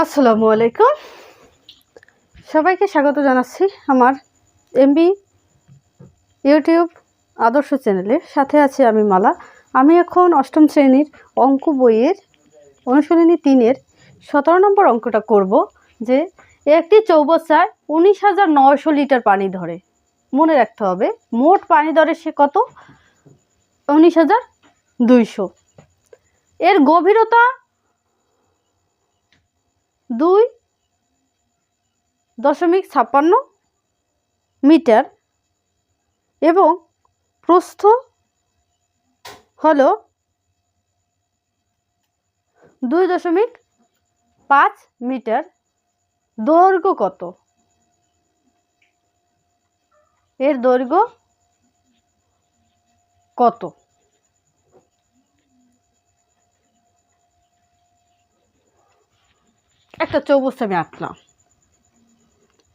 আসসালামু আলাইকুম। সবাইকে স্বাগত জানাচ্ছি আমার এমবি ইউটিউব আদর্শ চ্যানেলের সাথে আছি আমি মালা। আমি এখন অষ্টম শ্রেণির অঙ্ক বইয়ের অনুশীলনী তিনের সতেরো নম্বর অঙ্কটা করব, যে একটি চৌবচ্চায় উনিশ হাজার নয়শো লিটার পানি ধরে। মনে রাখতে হবে, মোট পানি ধরে সে কত? উনিশ হাজার দুইশো। এর গভীরতা দুই দশমিক ছাপ্পান্ন মিটার এবং প্রস্থ হল দুই দশমিক পাঁচ মিটার। দৈর্ঘ্য কত? এর দৈর্ঘ্য কত? একটা চৌবস্তা আমি আঁকলাম।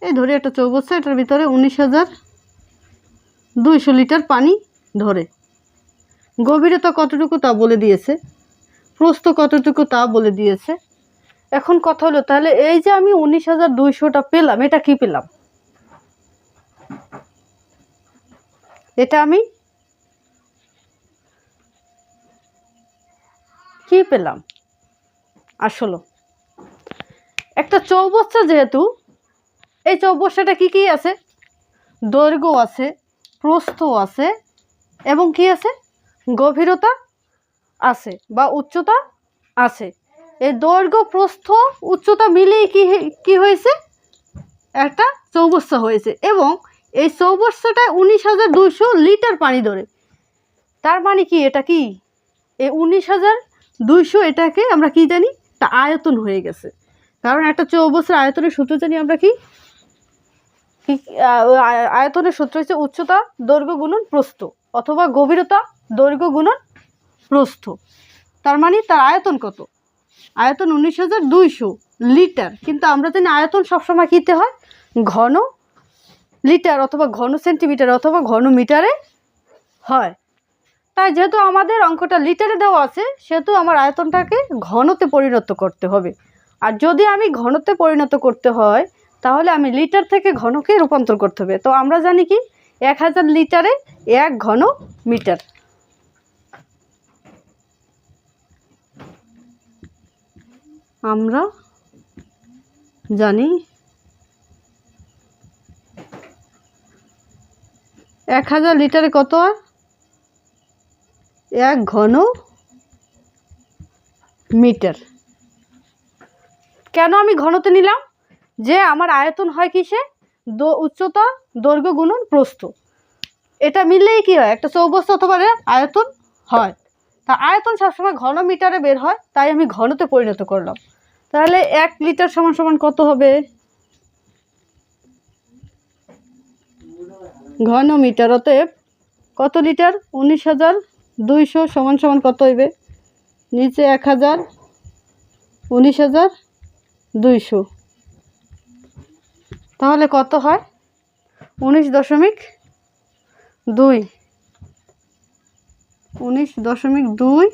এই ধরে একটা চৌবস্তা, এটার ভিতরে উনিশ হাজার দুইশো লিটার পানি ধরে। গভীরতা কতটুকু তা বলে দিয়েছে? প্রস্থ কতটুকু তা বলে দিয়েছে? এখন কথা হলো, তাহলে এই যে আমি উনিশ হাজার দুইশোটা পেলাম, এটা কি পেলাম? এটা আমি কি পেলাম? আসলো একটা চৌবচ্চা যেহেতু, এই চৌবচ্চাটা কি কি আছে? দৈর্ঘ্য আছে, প্রস্থ আছে, এবং কি আছে? গভীরতা আছে বা উচ্চতা আছে। এই দৈর্ঘ্য, প্রস্থ, উচ্চতা মিলেই কি কি হয়েছে? একটা চৌবচ্চা হয়েছে এবং এই চৌবচ্চাটায় উনিশ হাজার দুইশো লিটার পানি ধরে। তার মানে কি এটা কি? এই উনিশ হাজার দুইশো এটাকে আমরা কি জানি? তা আয়তন হয়ে গেছে। কারণ একটা চৌবস্ত্র আয়তনের সূত্র জানি আমরা কি? আয়তনের সূত্র হচ্ছে উচ্চতা, দৈর্ঘ্য, গুণন, প্রস্থ অথবা গভীরতা, দৈর্ঘ্য, গুণন, প্রস্থ। তার মানে তার আয়তন কত? আয়তন উনিশ হাজার দুইশো লিটার। কিন্তু আমরা জানি আয়তন সবসময় কীতে হয়? ঘন লিটার অথবা ঘন সেন্টিমিটার অথবা ঘন মিটারে হয়। তাই যেহেতু আমাদের অঙ্কটা লিটারে দেওয়া আছে, সেহেতু আমার আয়তনটাকে ঘনতে পরিণত করতে হবে। আর যদি আমি ঘনতে পরিণত করতে হয়, তাহলে আমি লিটার থেকে ঘনকে রূপান্তর করতে হবে। তো আমরা জানি কি? এক হাজার লিটারে এক ঘন মিটার। আমরা জানি এক হাজার লিটারে কত হয়? এক ঘন মিটার। কেন আমি ঘনতে নিলাম? যে আমার আয়তন হয় কিসে? দো, উচ্চতা, দৈর্ঘ্য, গুণন, প্রস্থ। এটা মিললেই কি হয়? একটা চৌবস্ত অথবা আয়তন হয়। তা আয়তন সবসময় ঘন মিটারে বের হয়, তাই আমি ঘনতে পরিণত করলাম। তাহলে এক লিটার সমান সমান কত হবে? ঘন মিটার, অতএব কত লিটার? উনিশ হাজার দুইশো সমান সমান কত হইবে? নিচে এক হাজার, উনিশ হাজার দুইশো। তাহলে কত হয়? উনিশ দশমিক দুই। উনিশ দশমিক দুই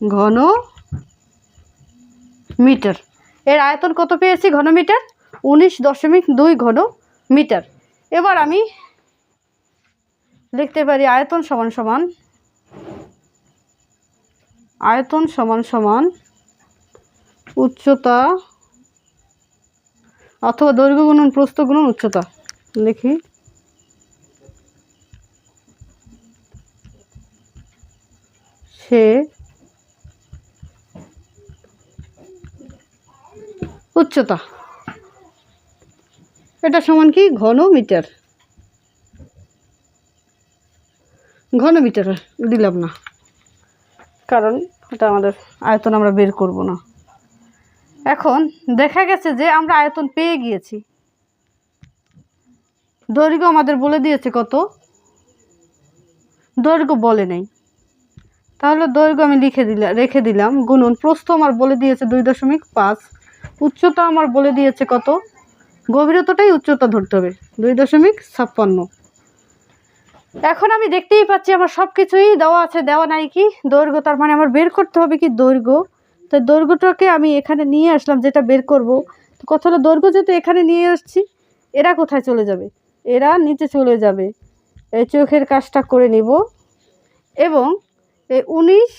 ঘন মিটার। এর আয়তন কত পেয়েছি ঘন মিটার? উনিশ দশমিক দুই ঘন মিটার। এবার আমি লিখতে পারি আয়তন সমান সমান, আয়তন সমান সমান উচ্চতা অথবা দৈর্ঘ্য গুণন, প্রস্থ গুণন উচ্চতা। লিখি সে উচ্চতা। এটা সমান কি? ঘন মিটার ঘন মিটার দিলাম না। কারণ এটা আমাদের আয়তন আমরা বের করব না। এখন দেখা গেছে যে আমরা আয়তন পেয়ে গিয়েছি। দৈর্ঘ্য আমাদের বলে দিয়েছে কত? দৈর্ঘ্য বলে নেই। তাহলে দৈর্ঘ্য আমি লিখে দিলাম রেখে দিলাম। গুণন, প্রস্থ আমার বলে দিয়েছে দুই দশমিক পাঁচ। উচ্চতা আমার বলে দিয়েছে কত? গভীরতাটাই উচ্চতা ধরতে হবে, দুই দশমিক ছাপ্পান্ন। এখন আমি দেখতেই পাচ্ছি আমার সব কিছুই দেওয়া আছে, দেওয়া নাই কি? দৈর্ঘ্য, তার মানে আমার বের করতে হবে কি দৈর্ঘ্য? তো দৈর্ঘ্যটাকে আমি এখানে নিয়ে আসলাম, যেটা বের করব। তো কথা হলো, দৈর্ঘ্য যেহেতু এখানে নিয়ে আসছি, এরা কোথায় চলে যাবে? এরা নিচে চলে যাবে। এই চোখের কাজটা করে নিব। এবং এই উনিশ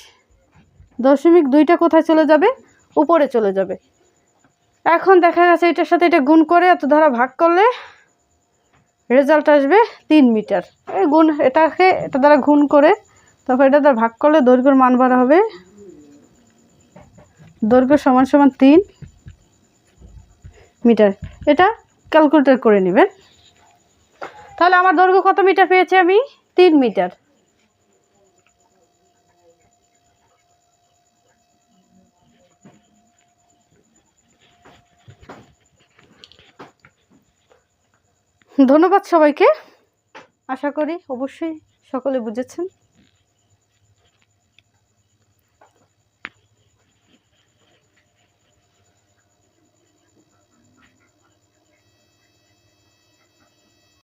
দশমিক দুইটা কোথায় চলে যাবে? উপরে চলে যাবে। এখন দেখা গেছে এটার সাথে এটা গুণ করে এত ধারা ভাগ করলে রেজাল্ট আসবে তিন মিটার। এই গুণ, এটাকে, এটা দ্বারা গুণ করে, তারপর এটা দ্বারা ভাগ করলে দৈর্ঘ্যের মান বাড়া হবে দৈর্ঘ্য সমান সমান তিন মিটার। এটা ক্যালকুলেটর করে নেবেন। তাহলে আমার দৈর্ঘ্য কত মিটার পেয়েছি আমি? তিন মিটার। ধন্যবাদ সবাইকে। আশা করি অবশ্যই সকলে বুঝেছেন।